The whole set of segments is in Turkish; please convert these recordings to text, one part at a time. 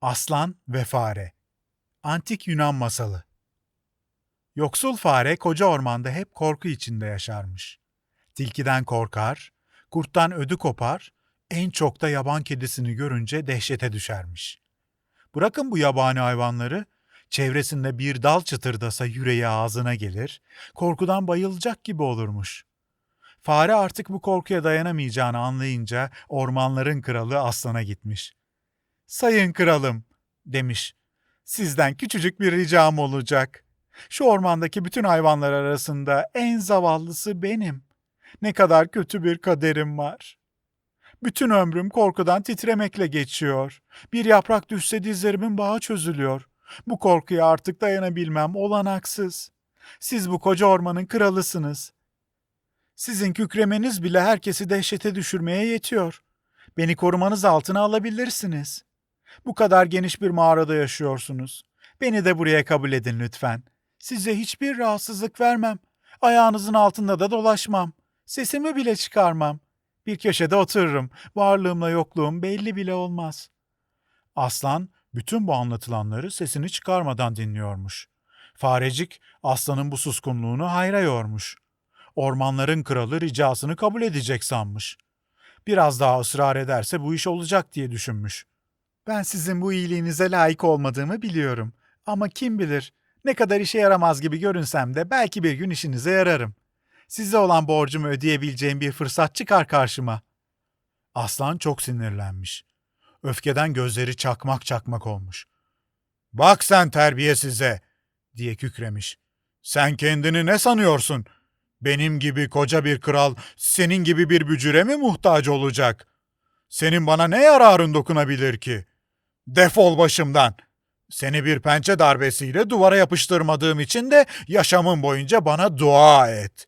Aslan ve Fare Antik Yunan Masalı Yoksul fare koca ormanda hep korku içinde yaşarmış. Tilkiden korkar, kurttan ödü kopar, en çok da yaban kedisini görünce dehşete düşermiş. Bırakın bu yabani hayvanları, çevresinde bir dal çıtırdasa yüreği ağzına gelir, korkudan bayılacak gibi olurmuş. Fare artık bu korkuya dayanamayacağını anlayınca ormanların kralı aslana gitmiş. Sayın kralım, demiş. Sizden küçücük bir ricam olacak. Şu ormandaki bütün hayvanlar arasında en zavallısı benim. Ne kadar kötü bir kaderim var. Bütün ömrüm korkudan titremekle geçiyor. Bir yaprak düşse dizlerimin bağı çözülüyor. Bu korkuya artık dayanabilmem olanaksız. Siz bu koca ormanın kralısınız. Sizin kükremeniz bile herkesi dehşete düşürmeye yetiyor. Beni korumanız altına alabilirsiniz. Bu kadar geniş bir mağarada yaşıyorsunuz. Beni de buraya kabul edin lütfen. Size hiçbir rahatsızlık vermem. Ayağınızın altında da dolaşmam. Sesimi bile çıkarmam. Bir köşede otururum. Varlığımla yokluğum belli bile olmaz. Aslan bütün bu anlatılanları sesini çıkarmadan dinliyormuş. Farecik aslanın bu suskunluğunu hayra yormuş. Ormanların kralı ricasını kabul edecek sanmış. Biraz daha ısrar ederse bu iş olacak diye düşünmüş. Ben sizin bu iyiliğinize layık olmadığımı biliyorum. Ama kim bilir, ne kadar işe yaramaz gibi görünsem de belki bir gün işinize yararım. Size olan borcumu ödeyebileceğim bir fırsat çıkar karşıma. Aslan çok sinirlenmiş. Öfkeden gözleri çakmak çakmak olmuş. Bak sen terbiyesize, diye kükremiş. Sen kendini ne sanıyorsun? Benim gibi koca bir kral senin gibi bir bücüre mi muhtaç olacak? Senin bana ne yararın dokunabilir ki? Defol başımdan. Seni bir pençe darbesiyle duvara yapıştırmadığım için de yaşamın boyunca bana dua et.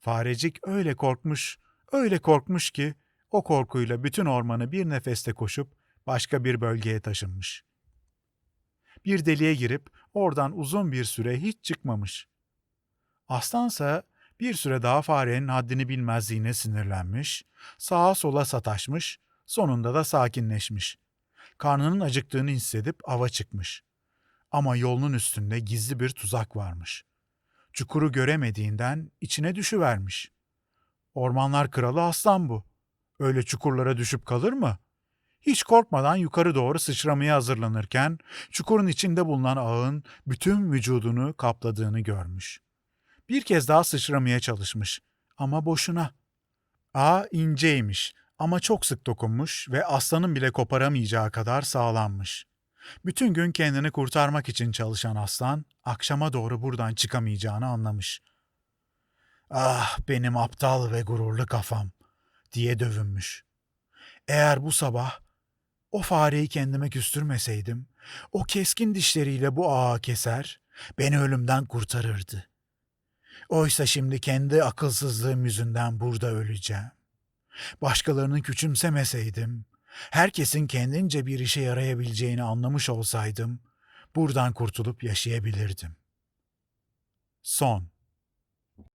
Farecik öyle korkmuş, öyle korkmuş ki o korkuyla bütün ormanı bir nefeste koşup başka bir bölgeye taşınmış. Bir deliğe girip oradan uzun bir süre hiç çıkmamış. Aslansa bir süre daha farenin haddini bilmezliğine sinirlenmiş, sağa sola sataşmış, sonunda da sakinleşmiş. Karnının acıktığını hissedip ava çıkmış. Ama yolunun üstünde gizli bir tuzak varmış. Çukuru göremediğinden içine düşüvermiş. Ormanlar kralı aslan bu. Öyle çukurlara düşüp kalır mı? Hiç korkmadan yukarı doğru sıçramaya hazırlanırken çukurun içinde bulunan ağın bütün vücudunu kapladığını görmüş. Bir kez daha sıçramaya çalışmış ama boşuna. Ağ inceymiş ama çok sık dokunmuş ve aslanın bile koparamayacağı kadar sağlammış. Bütün gün kendini kurtarmak için çalışan aslan, akşama doğru buradan çıkamayacağını anlamış. Ah benim aptal ve gururlu kafam, diye dövünmüş. Eğer bu sabah o fareyi kendime küstürmeseydim, o keskin dişleriyle bu ağa keser, beni ölümden kurtarırdı. Oysa şimdi kendi akılsızlığım yüzünden burada öleceğim. Başkalarını küçümsemeseydim, herkesin kendince bir işe yarayabileceğini anlamış olsaydım, buradan kurtulup yaşayabilirdim. Son